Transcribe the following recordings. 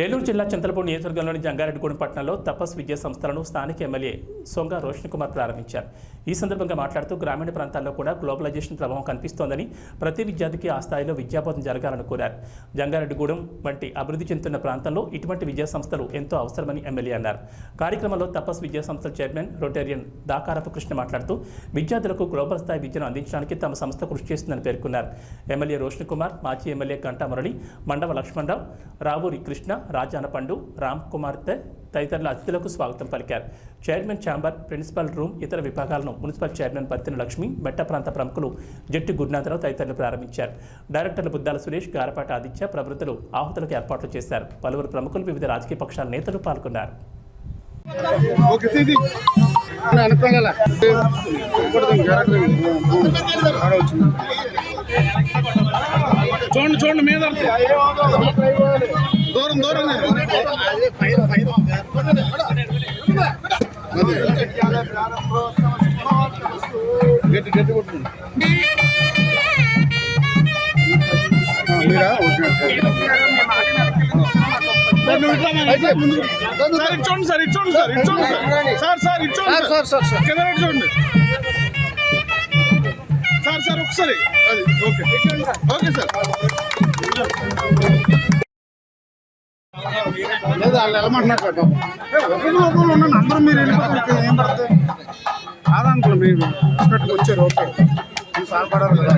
ఏలూరు జిల్లా చింతలపూడి నియోజకవర్గంలోని జంగారెడ్డిగూడెం పట్టణంలో తపస్ విద్యా సంస్థలను స్థానిక ఎమ్మెల్యే సొంగ రోషన్ కుమార్ ప్రారంభించారు. ఈ సందర్భంగా మాట్లాడుతూ గ్రామీణ ప్రాంతాల్లో కూడా గ్లోబలైజేషన్ ప్రభావం కనిపిస్తోందని ప్రతి విద్యార్థికి ఆ స్థాయిలో విద్యాబోధన జరగాలని కోరారు. జంగారెడ్డిగూడెం వంటి అభివృద్ధి చెందుతున్న ప్రాంతంలో ఇటువంటి విద్యా సంస్థలు ఎంతో అవసరమని ఎమ్మెల్యే అన్నారు. కార్యక్రమంలో తపస్ విద్యా సంస్థల చైర్మన్ రొటేరియన్ దాకారపు కృష్ణ మాట్లాడుతూ విద్యార్థులకు గ్లోబల్ స్థాయి విద్యను అందించడానికి తమ సంస్థ కృషి చేస్తుందని పేర్కొన్నారు. ఎమ్మెల్యే రోషన్ కుమార్ మాజీ ఎమ్మెల్యే గంటా మురళి మండవ లక్ష్మణరావు రావూరి కృష్ణ రాజానపండు రామ్ కుమార్తె తదితరుల అతిథులకు స్వాగతం పలికారు. చైర్మన్ ఛాంబర్ ప్రిన్సిపల్ రూమ్ ఇతర విభాగాలను మున్సిపల్ చైర్మన్ పత్తిన లక్ష్మి మెట్ట ప్రాంత ప్రముఖులు జట్టి గురునాథరావు తదితరులు ప్రారంభించారు. డైరెక్టర్లు బుద్దాల సురేష్ గారపాట ఆదిత్య ప్రభుత్వలు ఆహుతులకు ఏర్పాట్లు చేశారు. పలువురు ప్రముఖులు వివిధ రాజకీయ పక్షాల నేతలు పాల్గొన్నారు. చూడండి చూడండి మీద దూరం దూరం. గట్టి గట్టి మీరా. సార్ ఇటు చూడండి సార్ ఇటు చూడండి సార్. ఇటు చూడండి సార్ సార్ చూడండి సార్ సార్. సార్ కింద చూడండి సార్ సార్ ఒకసారి. అది ఓకే. Okay sir. వాళ్ళు వెళ్ళమంటున్నారు సార్ పాపం. లోకంలో ఉన్నాను అందరూ మీరు వెళ్ళిపోతారు ఏం పడుతుంది? కాదనుకో మీరు వచ్చారు ఓకే. మీరు కదా.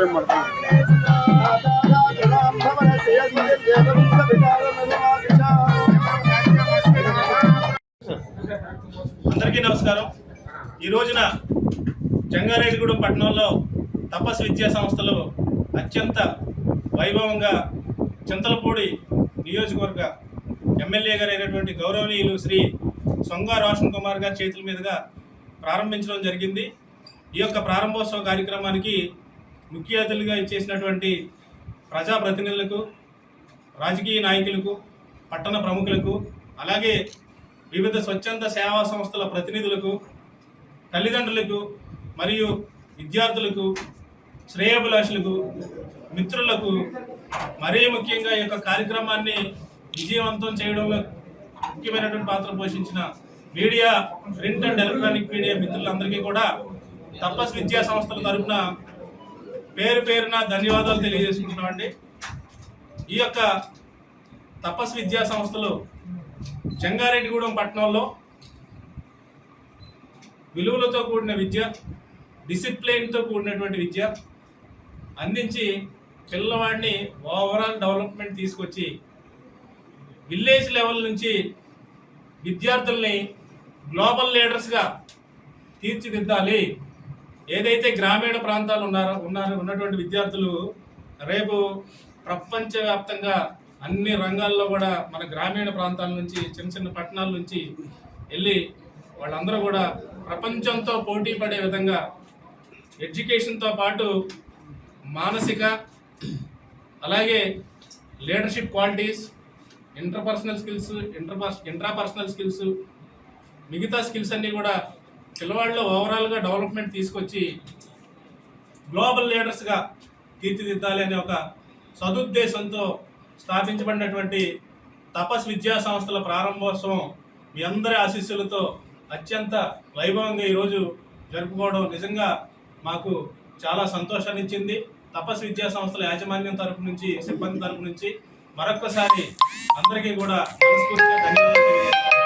ప్రేమ అందరికీ నమస్కారం. ఈ రోజున జంగారెడ్డిగూడెం పట్టణంలో తపస్సు విద్యా సంస్థలు అత్యంత వైభవంగా చింతలపూడి నియోజకవర్గ ఎమ్మెల్యే గారు అయినటువంటి గౌరవనీయులు శ్రీ సొంగ రోషన్ కుమార్ గారి చేతుల మీదుగా ప్రారంభించడం జరిగింది. ఈ యొక్క ప్రారంభోత్సవ కార్యక్రమానికి ముఖ్య అతిథులుగా ఇచ్చేసినటువంటి ప్రజాప్రతినిధులకు రాజకీయ నాయకులకు పట్టణ ప్రముఖులకు అలాగే వివిధ స్వచ్ఛంద సేవా సంస్థల ప్రతినిధులకు తల్లిదండ్రులకు మరియు విద్యార్థులకు శ్రేయభిలాషులకు మిత్రులకు మరీ ముఖ్యంగా ఈ యొక్క కార్యక్రమాన్ని విజయవంతం చేయడంలో ముఖ్యమైనటువంటి పాత్ర పోషించిన media print and electronic media మిత్రులందరికీ కూడా తపస్ విద్యా సంస్థల తరపున పేరు పేరున ధన్యవాదాలు తెలియజేసుకుంటున్నామండి ఈ యొక్క తపస్ విద్యా సంస్థలు జంగారెడ్డిగూడెం పట్టణంలో విలువలతో కూడిన విద్య డిసిప్లిన్తో కూడినటువంటి విద్య అందించి పిల్లవాడిని ఓవరాల్ డెవలప్మెంట్ తీసుకొచ్చి విలేజ్ లెవెల్ నుంచి విద్యార్థుల్ని గ్లోబల్ లీడర్స్గా తీర్చిదిద్దాలి. ఏదైతే గ్రామీణ ప్రాంతాలు ఉన్నారో ఉన్నారు ఉన్నటువంటి విద్యార్థులు రేపు ప్రపంచవ్యాప్తంగా అన్ని రంగాల్లో కూడా మన గ్రామీణ ప్రాంతాల నుంచి చిన్న చిన్న పట్టణాల నుంచి వెళ్ళి వాళ్ళందరూ కూడా ప్రపంచంతో పోటీ పడే విధంగా ఎడ్యుకేషన్తో పాటు మానసిక అలాగే leadership qualities interpersonal skills inter intrapersonal skills మిగతా స్కిల్స్ అన్నీ కూడా పిల్లవాళ్ళలో ఓవరాల్గా డెవలప్మెంట్ తీసుకొచ్చి గ్లోబల్ లీడర్స్గా తీర్చిదిద్దాలి అనే ఒక సదుద్దేశంతో స్థాపించబడినటువంటి తపస్ విద్యా సంస్థల ప్రారంభోత్సవం మీ అందరి ఆశీస్సులతో అత్యంత వైభవంగా ఈరోజు జరుపుకోవడం నిజంగా మాకు చాలా సంతోషాన్ని ఇచ్చింది తపస్ విద్యా సంస్థల యాజమాన్యం తరపు నుంచి సిబ్బంది తరపు నుంచి మరొక్కసారి అందరికీ కూడా మనస్ఫూర్తిగా ధన్యవాదాలు